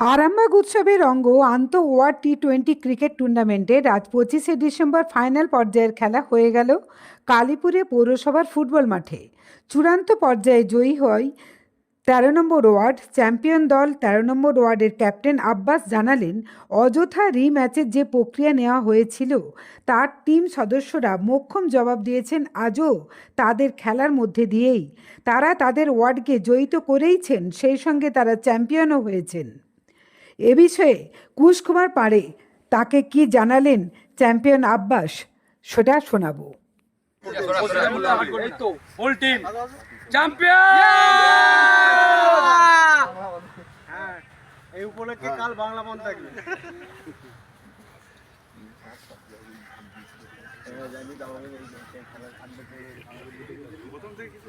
আরামবাগ উৎসবের অঙ্গ আন্ত ওয়ার্ড টি টোয়েন্টি ক্রিকেট টুর্নামেন্টের আজ পঁচিশে ডিসেম্বর ফাইনাল পর্যায়ের খেলা হয়ে গেল কালীপুরে পৌরসভার ফুটবল মাঠে। চূড়ান্ত পর্যায়ে জয়ী হয় তেরো নম্বর ওয়ার্ড চ্যাম্পিয়ন দল। তেরো নম্বর ওয়ার্ডের ক্যাপ্টেন আব্বাস জানালেন, অযথা রিম্যাচের যে প্রক্রিয়া নেওয়া হয়েছিল, তার টিম সদস্যরা মোক্ষম জবাব দিয়েছেন আজও তাদের খেলার মধ্যে দিয়েই। তারা তাদের ওয়ার্ডকে জয়িত করেইছেন, সেই সঙ্গে তারা চ্যাম্পিয়নও হয়েছেন। এ বিষয়ে কুশকুমার পাড়ে তাকে কি জানালেন চ্যাম্পিয়ন আব্বাস সেটা শোনাবো এই উপলক্ষে কাল বাংলা বন্ধ থাকবে কিছু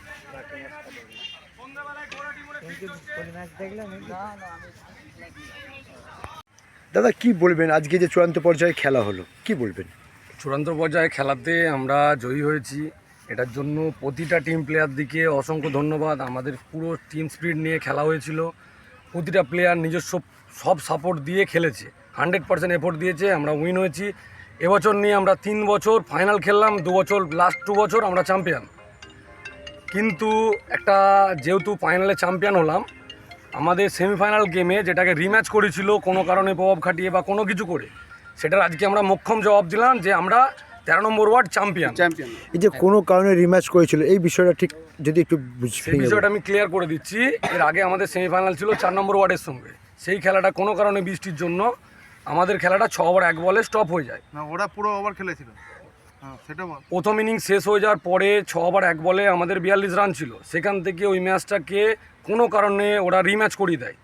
দাদা, কি বলবেন? আজকে যে চূড়ান্ত পর্যায়ে খেলা হলো, কি বলবেন? চূড়ান্ত পর্যায়ে খেলাতে আমরা জয়ী হয়েছি। এটার জন্য প্রতিটা টিম প্লেয়ার দিকে অসংখ্য ধন্যবাদ। আমাদের পুরো টিম স্পিড নিয়ে খেলা হয়েছিল। প্রতিটা প্লেয়ার নিজস্ব সব সাপোর্ট দিয়ে খেলেছে। হান্ড্রেড পার্সেন্ট এফোর্ট দিয়েছে, আমরা উইন হয়েছি। এবছর নিয়ে আমরা তিন বছর ফাইনাল খেললাম দু বছর লাস্ট টু বছর আমরা চ্যাম্পিয়ন কিন্তু একটা যেহেতু ফাইনালে চ্যাম্পিয়ন হলাম আমাদের সেমিফাইনাল গেমে যেটাকে রিম্যাচ করেছিল কোনো কারণে প্রভাব খাটিয়ে বা কোনো কিছু করে সেটার আজকে আমরা মোক্ষম জবাব দিলাম যে আমরা তেরো নম্বর ওয়ার্ড চ্যাম্পিয়ন। চ্যাম্পিয়ন। এই যে কোনো কারণে রিম্যাচ করেছিল এই বিষয়টা ঠিক যদি একটু সেই বিষয়টা আমি ক্লিয়ার করে দিচ্ছি এর আগে আমাদের সেমিফাইনাল ছিল চার নম্বর ওয়ার্ডের সঙ্গে সেই খেলাটা কোনো কারণে বৃষ্টির জন্য আমাদের খেলাটা ছ ওভার এক বলে স্টপ হয়ে যায়। না ওরা পুরো ওভার খেলেছিল। প্রথম ইনিংস শেষ হয়ে যাওয়ার পরে ছ ওভার এক বলে আমাদের বিয়াল্লিশ রান ছিল। সেখান থেকে ওই ম্যাচটাকে কোনো কারণে ওরা রিম্যাচ করিয়ে দেয়।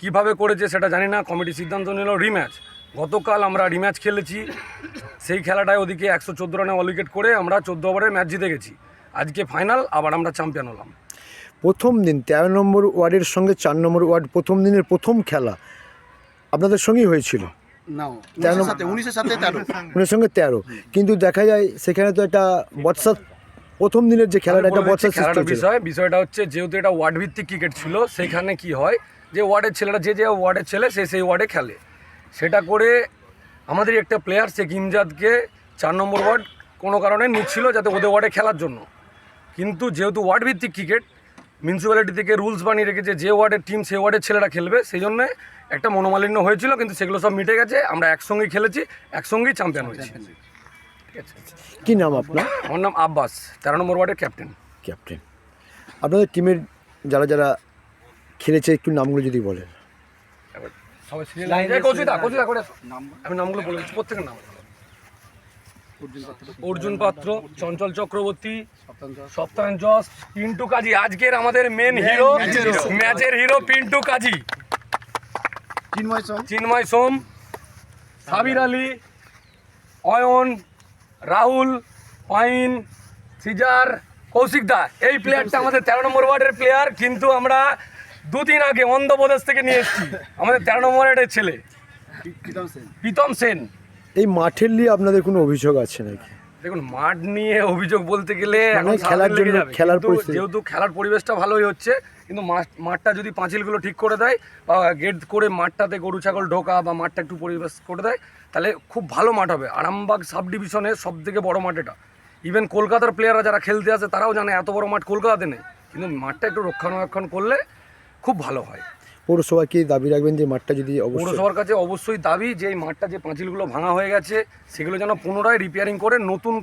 কীভাবে করেছে সেটা জানি না কমিটি সিদ্ধান্ত নিল রিম্যাচ গতকাল আমরা রিম্যাচ খেলেছি। সেই খেলাটায় ওদিকে একশো চোদ্দ রানে অল উইকেট করে আমরা চোদ্দ ওভারের ম্যাচ জিতে গেছি। আজকে ফাইনাল আবার আমরা চ্যাম্পিয়ন হলাম। প্রথম দিন তেরো নম্বর ওয়ার্ডের সঙ্গে চার নম্বর ওয়ার্ড প্রথম দিনের প্রথম খেলা আপনাদের সঙ্গেই হয়েছিল। উনিশের সাথে উনিশের সাথে তেরো। ওনার সঙ্গে তেরো। কিন্তু দেখা যায় সেখানে তো একটা বর্ষা প্রথম দিনের যে খেলাটা একটা সৃষ্টি হয়েছিল। বিষয় বিষয়টা হচ্ছে যেহেতু এটা ওয়ার্ড ভিত্তিক ক্রিকেট ছিল সেখানে কি হয় যে ওয়ার্ডের ছেলেরা যে যে ওয়ার্ডের ছেলে সে সেই ওয়ার্ডে খেলে। সেটা করে আমাদের একটা প্লেয়ার শেখ ইমজাদকে চার নম্বর ওয়ার্ড কোনো কারণে নিচ্ছিল যাতে ওদের ওয়ার্ডে খেলার জন্য। কিন্তু যেহেতু ওয়ার্ড ভিত্তিক ক্রিকেট মিউনিসিপ্যালিটি থেকে রুলস বানিয়ে রেখেছে যে ওয়ার্ডের টিম সে ওয়ার্ডের ছেলেরা খেলবে সেই জন্য একটা মনোমালিন্য হয়েছিল কিন্তু সেগুলো সব মিটে গেছে আমরা একসঙ্গেই খেলেছি একসঙ্গেই চ্যাম্পিয়ন হয়েছি। ঠিক আছে। কি নাম আপনার? আমার নাম আব্বাস তেরো নম্বর ওয়ার্ডের ক্যাপ্টেন ক্যাপ্টেন আপনাদের টিমের যারা যারা খেলেছে একটু নামগুলো যদি বলেন। সবাই। আমি নামগুলো বলে প্রত্যেকের নাম। অর্জুন পাত্র চঞ্চল চক্রবর্তী সপ্তাহ জস পিন্টু কাজী আজকের আমাদের মেন হিরো ম্যাচের হিরো পিন্টু কাজী। চিন্ময় সোম। চিন্ময় সোম সাবির আলী অয়ন রাহুল পাইন সিজার কৌশিক দা। এই প্লেয়ারটা আমাদের তেরো নম্বর ওয়ার্ডের প্লেয়ার কিন্তু আমরা দুদিন আগে অন্ধ্রপ্রদেশ থেকে নিয়ে এসেছি। আমাদের তেরো নম্বর ওয়ার্ডের ছেলে। প্রীতম সেন। প্রীতম সেন। এই মাঠের নিয়ে আপনাদের কোনো অভিযোগ আছে নাকি? দেখুন মাঠ নিয়ে অভিযোগ বলতে গেলে এখন মানে খেলার জন্য খেলার। যেহেতু খেলার পরিবেশটা ভালোই হচ্ছে কিন্তু মাঠ মাঠটা যদি পাঁচিলগুলো ঠিক করে দেয় বা গেট করে মাঠটাতে গরু ছাগল ঢোকা বা মাঠটা একটু পরিবেশ করে দেয় তাহলে খুব ভালো মাঠ হবে। আরামবাগ সাব ডিভিশনের সব থেকে বড়ো মাঠ এটা। ইভেন কলকাতার প্লেয়াররা যারা খেলতে আসে তারাও জানে এত বড় মাঠ কলকাতাতে নেই। কিন্তু মাঠটা একটু রক্ষণাবেক্ষণ করলে খুব ভালো হয়। পৌরসভা কি দাবি রাখবেন যে মাঠটা যদি পৌরসভার কাছে অবশ্যই দাবি যে এই মাঠটা যে পাঁচিলগুলো ভাঙা হয়ে গেছে সেগুলো যেন পুনরায় রিপেয়ারিং করে নতুন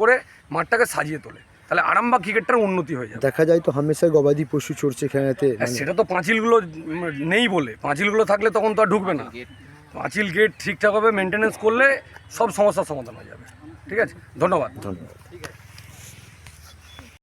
করে মাঠটাকে সাজিয়ে তোলে। তাহলে আরামবাগ ক্রিকেটটার উন্নতি হয়ে যাবে। দেখা যায় তো হামেশা গবাদি পশু চড়ছে এখানেতে আর সেটা তো পাঁচিলগুলো নেই বলে। পাঁচিলগুলো থাকলে তখন তো আর ঢুকবে না। পাঁচিল গেট ঠিকঠাকভাবে মেনটেনেন্স করলে সব সমস্যার সমাধান হয়ে যাবে। ঠিক আছে? ধন্যবাদ। ধন্যবাদ।